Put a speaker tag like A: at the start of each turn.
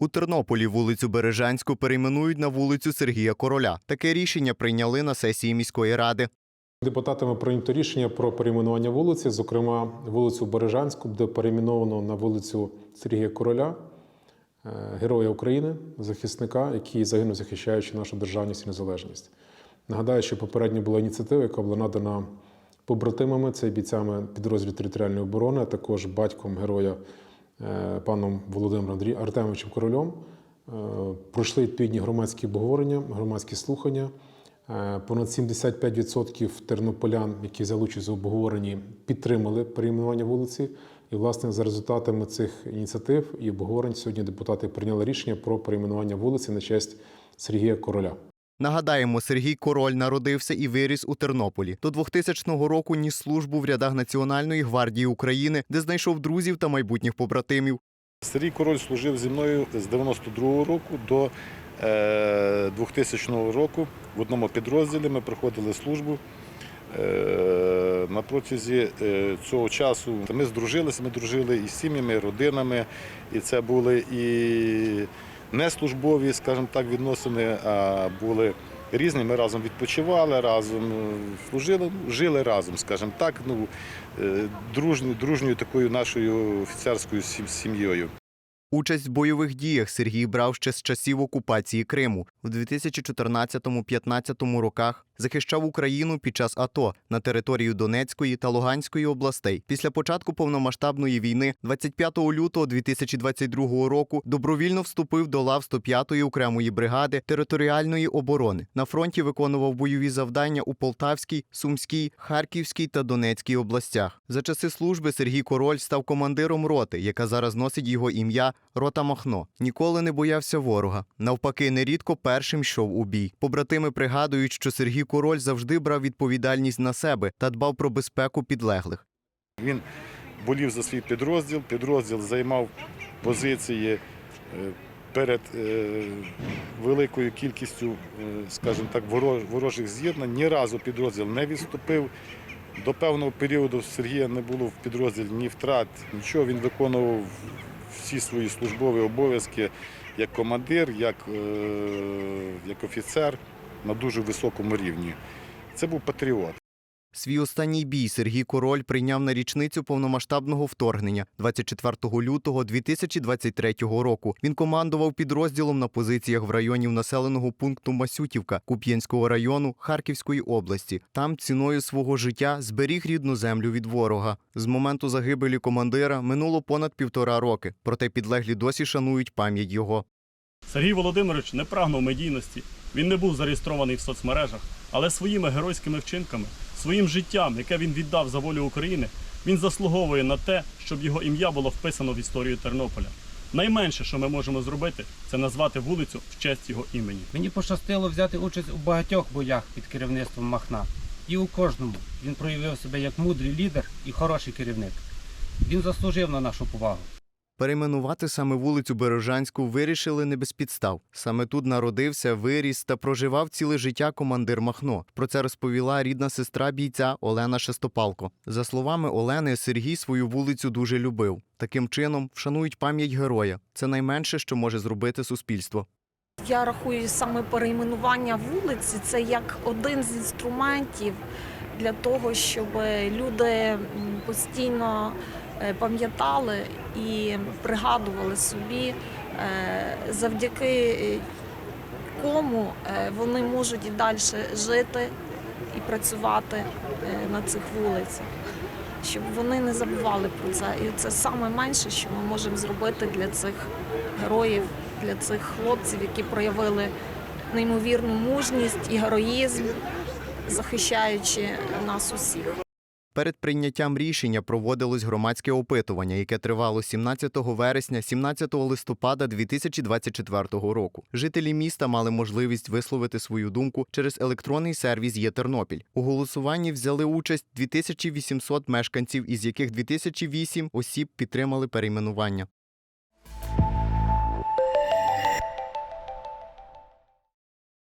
A: У Тернополі вулицю Бережанську перейменують на вулицю Сергія Короля. Таке рішення прийняли на сесії міської ради.
B: Депутатами прийнято рішення про перейменування вулиці. Зокрема, вулицю Бережанську буде перейменовано на вулицю Сергія Короля, е, героя України, захисника, який загинув, захищаючи нашу державність і незалежність. Нагадаю, що попередньо була ініціатива, яка була надана побратимами, це бійцями підрозділів територіальної оборони, а також батьком героя паном Володимиром Артемовичем Корольом. Е, Пройшли відповідні громадські обговорення, громадські слухання. Е, Понад 75% тернополян, які взяли участь у обговоренні, підтримали перейменування вулиці. І, власне, за результатами цих ініціатив і обговорень сьогодні депутати прийняли рішення про перейменування вулиці на честь Сергія Короля.
A: Нагадаємо, Сергій Король народився і виріс у Тернополі. До 2000 року ніс службу в рядах Національної гвардії України, де знайшов друзів та майбутніх побратимів.
C: Сергій Король служив зі мною з 92-го року до е, 2000 року. В одному підрозділі ми проходили службу. Е, На протязі е, цього часу ми здружилися, ми дружили і з сім'ями, родинами, і це були і не службові, скажімо так, відносини, були різні. Ми разом відпочивали, разом е, служили, жили разом, скажімо так, ну, е, дружньою, дружньою такою нашою офіцерською сім'єю.
A: Участь в бойових діях Сергій брав ще з часів окупації Криму. В 2014-15 роках захищав Україну під час АТО на територію Донецької та Луганської областей. Після початку повномасштабної війни, 25 лютого 2022 року, добровільно вступив до лав 105-ї окремої бригади територіальної оборони. На фронті виконував бойові завдання у Полтавській, Сумській, Харківській та Донецькій областях. За часи служби Сергій Король став командиром роти, яка зараз носить його ім'я Рота Махно. Ніколи не боявся ворога. Навпаки, нерідко першим йшов у бій. Побратими пригадують, що Сергій Король завжди брав відповідальність на себе та дбав про безпеку підлеглих.
C: Він болів за свій підрозділ, підрозділ займав позиції е, перед е, великою кількістю, е, скажімо так, ворожих з'єднань. Ні разу підрозділ не відступив. До певного періоду Сергія не було в підрозділі ні втрат, нічого. Він виконував всі свої службові обов'язки як командир, як, як офіцер на дуже високому рівні. Це був патріот.
A: Свій останній бій Сергій Король прийняв на річницю повномасштабного вторгнення 24 лютого 2023 року. Він командував підрозділом на позиціях в районі населеного пункту Масютівка Куп'янського району Харківської області. Там ціною свого життя зберіг рідну землю від ворога. З моменту загибелі командира минуло понад півтора роки. Проте підлеглі досі шанують пам'ять його.
D: Сергій Володимирович не прагнув медійності. Він не був зареєстрований в соцмережах, але своїми геройськими вчинками, своїм життям, яке він віддав за волю України, він заслуговує на те, щоб його ім'я було вписано в історію Тернополя. Найменше, що ми можемо зробити, це назвати вулицю в честь його імені.
E: Мені пощастило взяти участь у багатьох боях під керівництвом Махна. І у кожному він проявив себе як мудрий лідер і хороший керівник. Він заслужив на нашу повагу.
A: Перейменувати саме вулицю Бережанську вирішили не без підстав. Саме тут народився, виріс та проживав ціле життя командир Махно. Про це розповіла рідна сестра бійця Олена Шестопалко. За словами Олени, Сергій свою вулицю дуже любив. Таким чином вшанують пам'ять героя. Це найменше, що може зробити суспільство.
F: Я рахую саме перейменування вулиці це як один з інструментів для того, щоб люди постійно пам'ятали і пригадували собі, е, завдяки е, кому е, вони можуть і далі жити і працювати е, на цих вулицях. Щоб вони не забували про це. І це саме менше, що ми можемо зробити для цих героїв, для цих хлопців, які проявили неймовірну мужність і героїзм, захищаючи нас усіх.
A: Перед прийняттям рішення проводилось громадське опитування, яке тривало 17 вересня, 17 листопада 2024 року. Жителі міста мали можливість висловити свою думку через електронний сервіс «Є Тернопіль». У голосуванні взяли участь 2800 мешканців, із яких 2008 осіб підтримали перейменування.